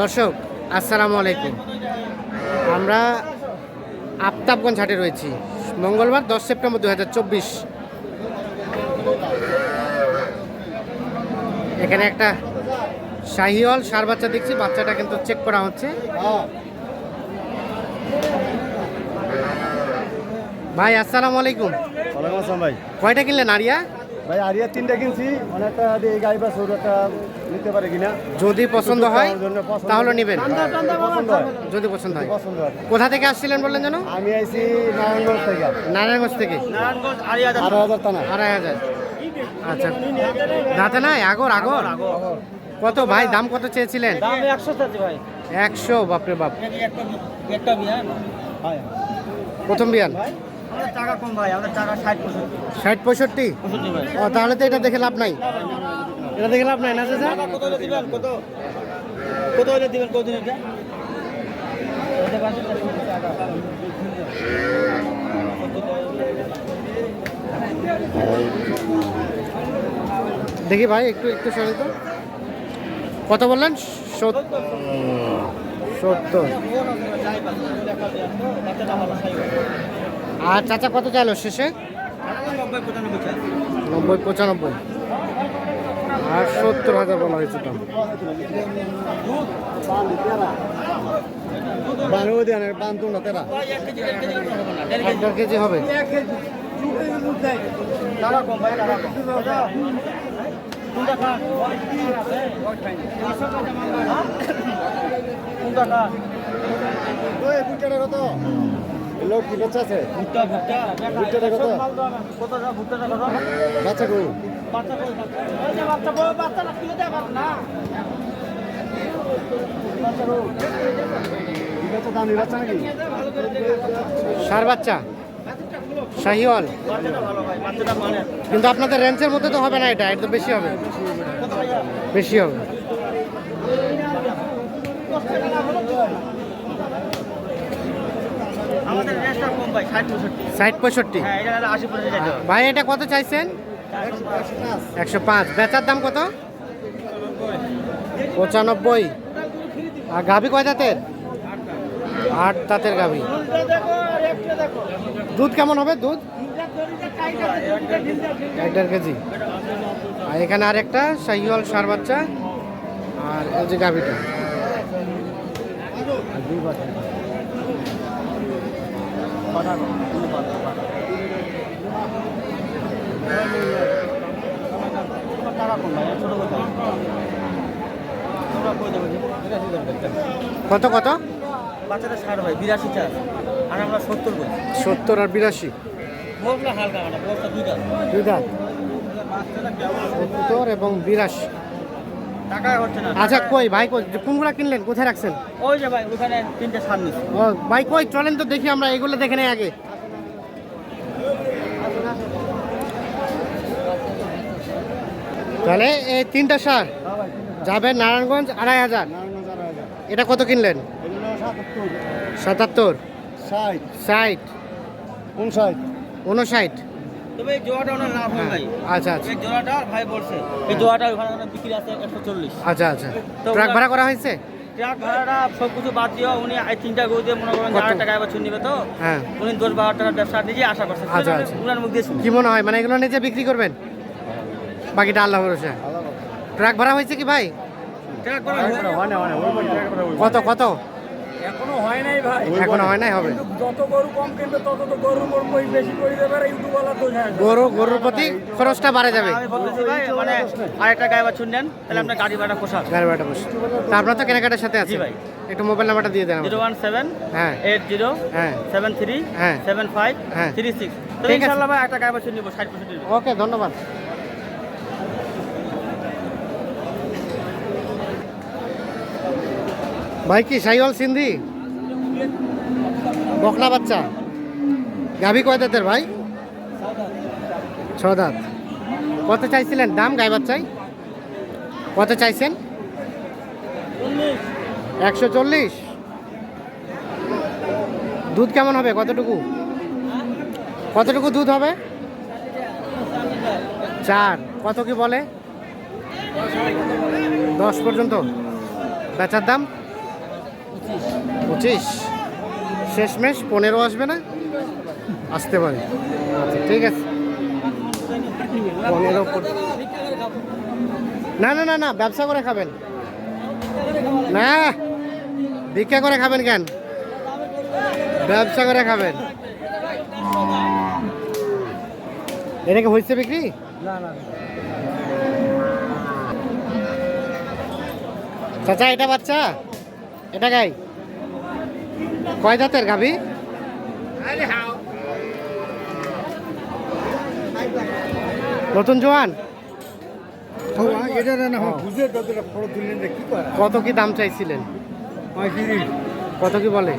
দর্শক আসসালামু আলাইকুম। আমরা আফতাবগঞ্জ হাটে রয়েছি। মঙ্গলবার দশ সেপ্টেম্বর দু হাজার চব্বিশ। এখানে একটা শাহিওয়াল সার বাচ্চা দেখছি বাচ্চাটা কিন্তু চেক করা হচ্ছে। ভাই আসসালামু আলাইকুম। ভাই। কয়টা কিনলেন আরিয়া? ভাই আরিয়া তিনটা কিনছি অনেকটা এই গাই বা সরু একটা নিতে পারে কিনা। যদি পছন্দ হয়। তাহলে নেবেন। পছন্দ হয়। যদি পছন্দ হয়। পছন্দ হয়। কোথা থেকে আসছিলেন বললেন যেন? আমি আইছি নারায়ণগঞ্জ থেকে। নারায়ণগঞ্জ থেকে। আড়াই হাজার। টানা। আড়াই হাজার। আচ্ছা। দাঁতে নাই? আগর আগর? কত ভাই দাম কত চেয়েছিলেন? একশো বাপরে বাপ। প্রথম বিয়ান? ষাট পঁয়ষট্টি। ষাট পঁয়ষট্টি? পঁয়ষট্টি ও তাহলে তো এটা দেখে লাভ নাই। এটা দেখে লাভ নাই না চাচা? কত কত? কত হলে দিবেন কত এটা? দেখি ভাই একটু একটু শুনে তো। কত বললেন? সত- সত্তর। আর চাচা কত চাইলো শেষে? নব্বই পঁচানব্বই। আর সত্তর হাজার বলা হয়েছে দাম বারো দিন পান না তেরা। এক কেজি হবে। দেড় কেজি কত? লোক কি বাচ্চা আছে ভুট্টা ভুট্টা। ভুট্টাটা কত ভুট্টাটা বাচ্চা কই? বাচ্চা কই ওই যে বাচ্চা বড় বাচ্চা না কিলো না। সার বাচ্চা। শাহিওয়াল। কিন্তু আপনাদের রেঞ্জের মধ্যে তো হবে না এটা এটা বেশি হবে। বেশি হবে আমাদের রেটটা কম ভাই ষাট পঁয়ষট্টি ষাট পঁয়ষট্টি হ্যাঁ এটা হলে আশি পর্যন্ত যেতে হবে। ভাই এটা কত চাইছেন? একশো পাঁচ। বেচার দাম কত? পঁচানব্বই। আর গাভি কয় দাঁতের আট দাঁতের গাভি। দুধ কেমন হবে দুধ? এক দেড় কেজি। আর এখানে আরেকটা শাহিওয়াল সার বাচ্চা। আর এই যে গাভিটা আর দুই বাচ্চা টাকা কম ভাই ছোটো কথা তোমরা কই দেবো বিরাশি দেবেন কত কত? বাচ্চাটা ষাট ভাই বিরাশি চার। আর আমরা সত্তর বলি সত্তর আর বিরাশি। হালকা মানে বলটা দুইটা দুই দাঁত। সত্তর এবং বিরাশি। আচ্ছা কই ভাই কই কোনগুলা কিনলেন কোথায় রাখছেন? ওই যে ভাই ওখানে তিনটে সামনে। ও ভাই কই চলেন তো দেখি আমরা এগুলো দেখে নেই আগে। তাহলে এই তিনটা সার যাবে নারায়ণগঞ্জ আড়াই হাজার। এটা কত কিনলেন? সাতাত্তর। সাতাত্তর। ষাট। ষাট। উনষাট উনষাট তবে এই জোড়াটা ওনার লাভ হয় ভাই আচ্ছা আচ্ছা। এই জোড়াটা আর ভাই বলছে এই জোড়াটা ওখানে ওখানে বিক্রি আছে একশো চল্লিশ। আচ্ছা আচ্ছা। তো ট্রাক ভাড়া করা হয়েছে? ট্রাক ভাড়াটা সব কিছু বাদ দিয়ে উনি এই তিনটা গরু দিয়ে মনে করেন? আড়াই টাকা বছর নিবে তো। হ্যাঁ। উনি দশ বারো টাকার ব্যবসা নিজে আশা করছে। আচ্ছা, আচ্ছা। উনার মুখ দিয়ে কি মনে হয় মানে এগুলো নিজে বিক্রি করবেন? বাকিটা আল্লাহ ভরসা। ট্রাক ভাড়া হয়েছে কি ভাই? ট্রাক ভাড়া হয় হয় কত কত? এখনও হয় নাই ভাই। এখনও হয় নাই হবে। যত গরু কম কিনবে তত তো গরুর বেশি করে দেবে আর ইউটিউবওয়ালা তো হ্যাঁ। গরু গরুর প্রতি খরচটা বাড়ে যাবে। আমি বলতেছি ভাই মানে আরেকটা গায়ে বাছুর নেন তাহলে আপনার গাড়ি ভাড়া পোষাক গাড়ি বসে তা আপনার তো কেনাকাটার সাথে আছে। ভাই। একটু মোবাইল নাম্বারটা দিয়ে দেন জিরো। ওয়ান সেভেন হ্যাঁ। এইট জিরো হ্যাঁ। সেভেন থ্রি হ্যাঁ। সেভেন ফাইভ হ্যাঁ। Three six. তো। ইনশাল্লাহ ভাই একটা গায়ে বাছুর নিবো ষাট পঁয়ষট্টি। ওকে ধন্যবাদ। ভাই কি সাইওয়াল সিন্ধি? বকনা বাচ্চা। গাভী কয় দাঁতের ভাই? ছ দাঁত। কত চাইছিলেন দাম গাই বাচ্চাই কত চাইছেন? একশো চল্লিশ। দুধ কেমন হবে? কতটুকু? কতটুকু দুধ হবে? চার। কত কি বলে? দশ পর্যন্ত। বেচার দাম? পঁচিশ। শেষমেশ, পনেরো আসবে না? আসতে পারে। আচ্ছা ঠিক আছে। পনেরো না না না না, ব্যবসা করে খাবেন। না, ভিক্ষা করে খাবেন কেন? ব্যবসা করে খাবেন। এটা কি হয়েছে বিক্রি? চাচা, এটা বাচ্চা? এটা গাই। কয় দাঁতের গাভি? নতুন জোয়ান? কত কি দাম চাইছিলেন? কত কি বলে?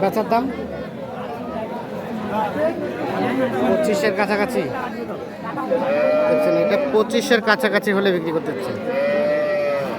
বেচার দাম? পঁচিশের কাছাকাছি। এটা পঁচিশের কাছাকাছি হলে বিক্রি করতে হচ্ছে।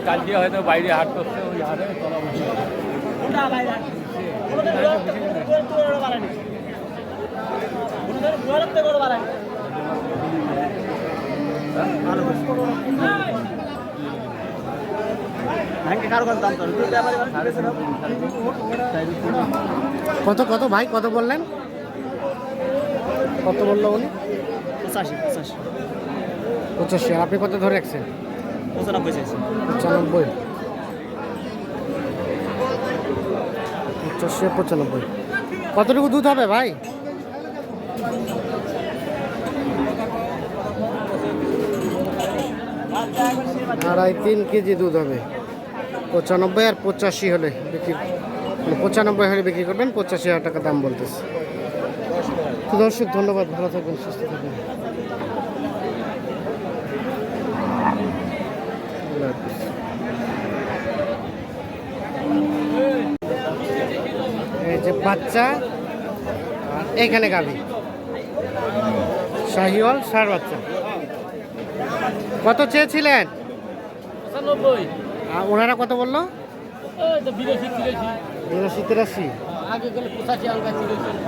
কালকে হয়তো বাইরে হাট করছে ওই হাটে তলা বসে কারও দাম কত কত ভাই কত বললেন? কত বলল উনি? পঁচাশি পঁচাশি। পঁচাশি আপনি কত ধরে রাখছেন? পঁচানব্বই চাইছি। পঁচানব্বই? পঁচাশি, পঁচানব্বই। কতটুকু দুধ হবে ভাই? আড়াই তিন কেজি দুধ হবে। পঁচানব্বই আর পঁচাশি হলে বিক্রি পঁচানব্বই হলে বিক্রি করবেন, পঁচাশি হাজার টাকা দাম বলতেছে। দর্শক, ধন্যবাদ, ভালো থাকবেন, সুস্থ থাকবেন। আল্লাহ। এই যে বাচ্চা আর এখানে গাভি শাহিওয়াল সার বাচ্চা। কত চেয়েছিলেন? আর ওনারা কত বলল? বিরাশি তিরাশি।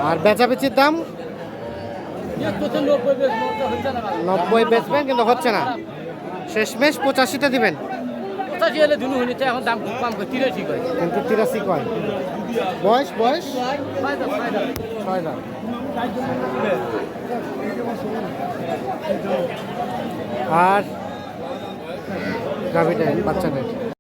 আর বেচাবেচির দাম? নব্বই বেচবেন কিন্তু হচ্ছে না। শেষমেশ পঁচাশিটা দিবেন। পঁচাশি হলে দুনু হয়ে এখন দাম খুব কম করে তিরাশি করে। কিন্তু তিরাশি কয়? বয়স বয়স? ছয় দাম আর গাভিটা বাচ্চাদের